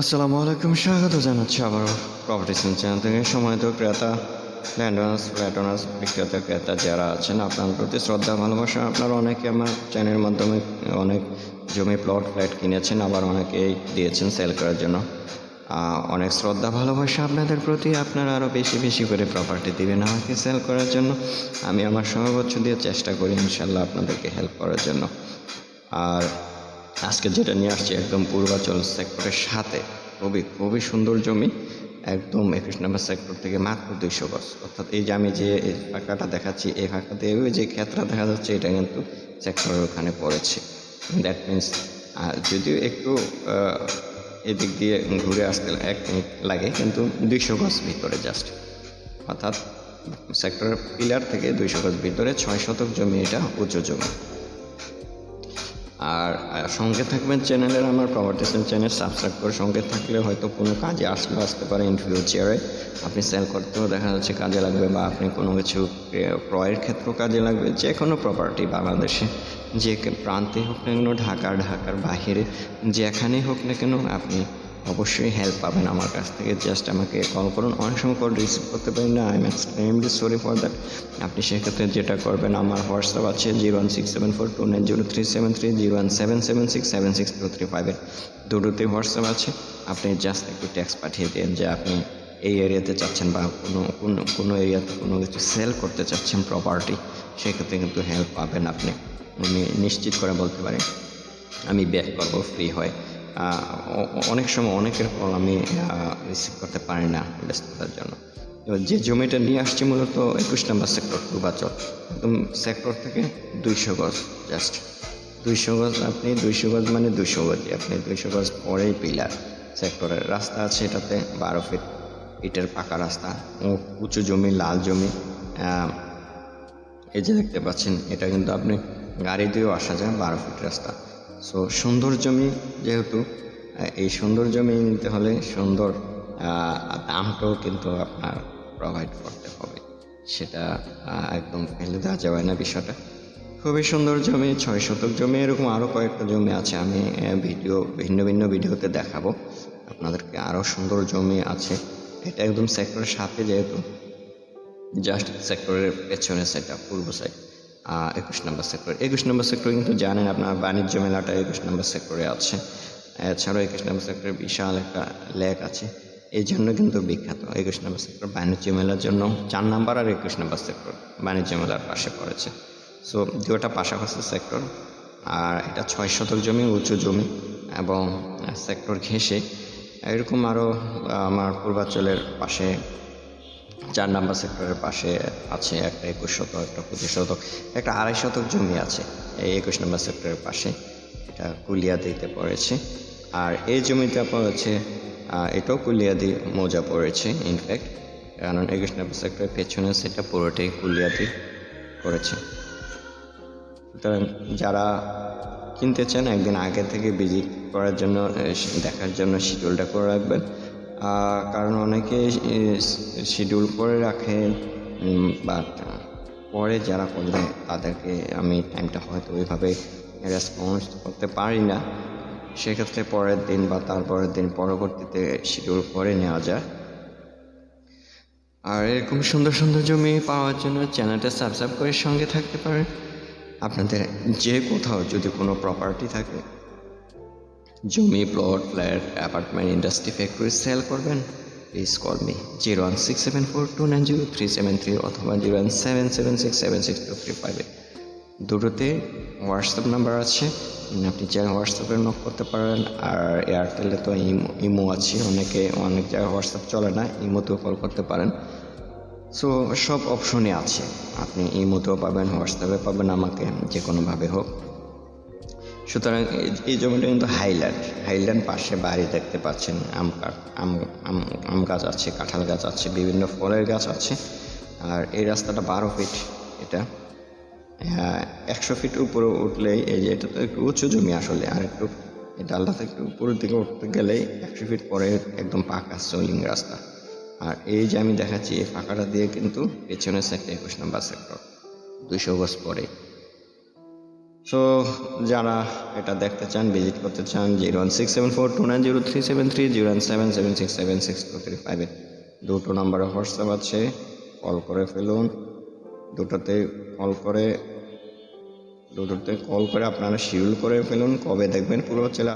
আসসালামু আলাইকুম, স্বাগত জানাচ্ছি আবারও প্রপার্টি চ্যানেল থেকে। সময় তো ক্রেতা ল্যান্ডনার্স ফ্ল্যাটনার্স বিক্রেতা, ক্রেতা যারা আছেন আপনার প্রতি শ্রদ্ধা, ভালোবাসা। আপনারা অনেকে আমার চ্যানেলের মাধ্যমে অনেক জমি প্লট ফ্ল্যাট কিনেছেন, আবার অনেকেই দিয়েছেন সেল করার জন্য। অনেক শ্রদ্ধা, ভালোবাসা আপনাদের প্রতি। আপনারা আরও বেশি বেশি করে প্রপার্টি দিবেন আমাকে সেল করার জন্য। আমি আমার সর্বোচ্চ দিয়ে চেষ্টা করি ইনশাল্লাহ আপনাদেরকে হেল্প করার জন্য। আর আজকে যেটা নিয়ে আসছি একদম পূর্বাচল সেক্টরের সাথে, খুবই খুবই সুন্দর জমি, একদম একুশ নম্বর সেক্টর থেকে মাত্র দুইশো গজ। অর্থাৎ এই যে আমি যে ফাঁকাটা দেখাচ্ছি, এই ফাঁকাতে ওই যে ক্ষেত্রা দেখা যাচ্ছে, এটা কিন্তু সেক্টরের ওখানে পড়েছে। দ্যাট মিন্স যদিও একটু এদিক দিয়ে ঘুরে আসতে এক মিনিট লাগে, কিন্তু দুইশো গজ ভিতরে জাস্ট অর্থাৎ সেক্টরের পিলার থেকে দুইশো গজ ভিতরে ছয় শতক জমি এটা উঁচু জমি। আর সঙ্গে থাকবেন চ্যানেলের আমার প্রপার্টি চ্যানেল সাবস্ক্রাইব করে সঙ্গে থাকলে হয়তো কোনো কাজে আসলেও আসতে পারে ইন ফিউচারে আপনি সেল করতেও দেখা যাচ্ছে কাজে লাগবে বা আপনি কোনো কিছু ক্রয়ের ক্ষেত্রেও কাজে লাগবে, যে কোনো প্রপার্টি বাংলাদেশে, যে প্রান্তে হোক না কেন ঢাকা ঢাকার বাহিরে, যেখানেই হোক না কেন আপনি অবশ্যই হেল্প পাবেন আমার কাছ থেকে। জাস্ট আমাকে কল করুন। অনেক সময় কল রিসিভ করতে পারি না। I am extremely sorry for that আপনি সেক্ষেত্রে যেটা করবেন, আমার হোয়াটসঅ্যাপ আছে zero one six seven four two nine zero three seven three zero one seven seven six seven six two three ফাইভের দুটোতেই হোয়াটসঅ্যাপ আছে। আপনি জাস্ট একটু ট্যাক্স পাঠিয়ে দিন যে আপনি এই এরিয়াতে চাচ্ছেন বা কোনো কোনো কোনো এরিয়াতে কোনো কিছু সেল করতে চাচ্ছেন প্রপার্টি সেক্ষেত্রে কিন্তু হেল্প পাবেন আপনি। আমি নিশ্চিত করে বলতে পারি, আমি ব্যাক করব ফ্রি হয়। অনেক সময় অনেকের কল আমি রিসিভ করতে পারি না ব্যস্ততার জন্য। যে জমিটা নিয়ে আসছি মূলত একুশ নম্বর সেক্টর পূর্বাচল একদম সেক্টর থেকে দুইশো গজ জাস্ট দুইশো গজ আপনি, দুইশো গজ মানে দুইশো গজই। আপনি দুইশো গজ পরেই পিলার। সেক্টরের রাস্তা আছে এটাতে বারো ফিট ইটের পাকা রাস্তা। উঁচু জমি, লাল জমি। এই যে দেখতে পাচ্ছেন, এটা কিন্তু আপনি গাড়ি দিয়েও আসা যায় বারো ফিট রাস্তা। সো সুন্দর জমি যেহেতু এই সুন্দর জমি নিতে হলে সুন্দর দামটাও কিন্তু আপনার প্রোভাইড করতে হবে। সেটা একদম ফেলে দেওয়া যাবে না বিষয়টা। খুবই সুন্দর জমি ছয় শতক জমি, এরকম আরও কয়েকটা জমি আছে, আমি ভিডিও, ভিন্ন ভিন্ন ভিডিওতে দেখাবো। আপনাদেরকে আরও সুন্দর জমি আছে। এটা একদম সেক্টরের সাথে যেহেতু জাস্ট সেক্টরের পেছনে সেটা পূর্ব সাইড একুশ নম্বর সেক্টর একুশ নম্বর সেক্টর কিন্তু জানেন আপনার, বাণিজ্য মেলাটা একুশ নম্বর সেক্টরে আছে। এছাড়াও একুশ নম্বর সেক্টরে বিশাল একটা লেক আছে। এই জন্য কিন্তু বিখ্যাত। একুশ নম্বর সেক্টর বাণিজ্য মেলার জন্য চার নাম্বার আর একুশ নম্বর সেক্টর বাণিজ্য মেলার পাশে পড়েছে। সো দুটা পাশাপাশি সেক্টর আর এটা ছয় শতক জমি, উঁচু জমি, এবং সেক্টর ঘেঁষে। এরকম আরও আমার পূর্বাঞ্চলের পাশে চার নাম্বার সেক্টরের পাশে আছে একটা একুশ শতক একটা পঁচিশ শতক একটা আড়াই শতক জমি আছে এই একুশ নম্বর সেক্টরের পাশে। এটা কুলিয়াদিতে পড়েছে। আর এই হচ্ছে আহ, এটাও কুলিয়াদি মৌজা পড়েছে ইনফ্যাক্ট কারণ একুশ নম্বর সেক্টরের পেছনে সেটা পুরোটাই কুলিয়াদি করেছে। সুতরাং যারা কিনতে চান একদিন আগে থেকে ভিজিট করার জন্য দেখার জন্য শিডিউলটা করে রাখবেন। কারণ অনেকে শিডিউল করে রাখে বাট পরে যারা করলে তাদেরকে আমি টাইমটা হয়তো ওইভাবে রেসপন্স করতে পারি না। সেক্ষেত্রে পরের দিন বা তারপরের দিন পরবর্তীতে শিডিউল করে নেওয়া যায়। আর এরকম সুন্দর সুন্দর জমি পাওয়ার জন্য চ্যানেলটা সাবস্ক্রাইব করে সঙ্গে থাকতে পারেন। আপনাদের যে কোথাও যদি কোনো প্রপার্টি থাকে জমি plot flat apartment industry factory sale করবেন। Please call me zero one six seven four two nine zero three seven three অথবা zero one seven seven six seven six two three ফাইভে দুটোতে হোয়াটসঅ্যাপ নাম্বার আছে। আপনি চাইলে হোয়াটসঅ্যাপে knock করতে পারেন। আর এয়ারটেলে তো ইমো আছে। অনেকে, অনেক জায়গায় হোয়াটসঅ্যাপ চলে না, ইমোতেও কল করতে পারেন। সো সব অপশনই আছে। আপনি ইমোতেও পাবেন হোয়াটসঅ্যাপে পাবেন, আমাকে যে কোনোভাবে হোক। সুতরাং এই- জমিটা কিন্তু হাইল্যান্ড। হাইল্যান্ড পাশে বাড়ি দেখতে পাচ্ছেন, আম আম আম আম গাছ আছে, কাঁঠাল গাছ আছে, বিভিন্ন ফলের গাছ আছে। আর এই রাস্তাটা বারো ফিট এটা। একশো ফিট উপরে উঠলেই এই যে এটা তো একটু উঁচু জমি আসলে, আর একটু ডালটা থেকে একটু উপরের দিকে উঠতে গেলেই একশো ফিট পরে একদম পাকা সোলিং রাস্তা। আর এই যে আমি দেখাচ্ছি, এই ফাঁকাটা দিয়ে কিন্তু পেছনের সেক্টর একুশ নম্বর সেক্টর দুইশো গজ পরে। সো যারা এটা দেখতে চান ভিজিট করতে চান zero one six seven four two nine zero three seven three zero one seven seven six seven six two three five দুটো নাম্বারে হোয়াটসঅ্যাপ আছে কল করে ফেলুন। দুটোতে কল করে, দুটোতে কল করে আপনারা শিডিউল করে ফেলুন। কবে দেখবেন, পুরো চলে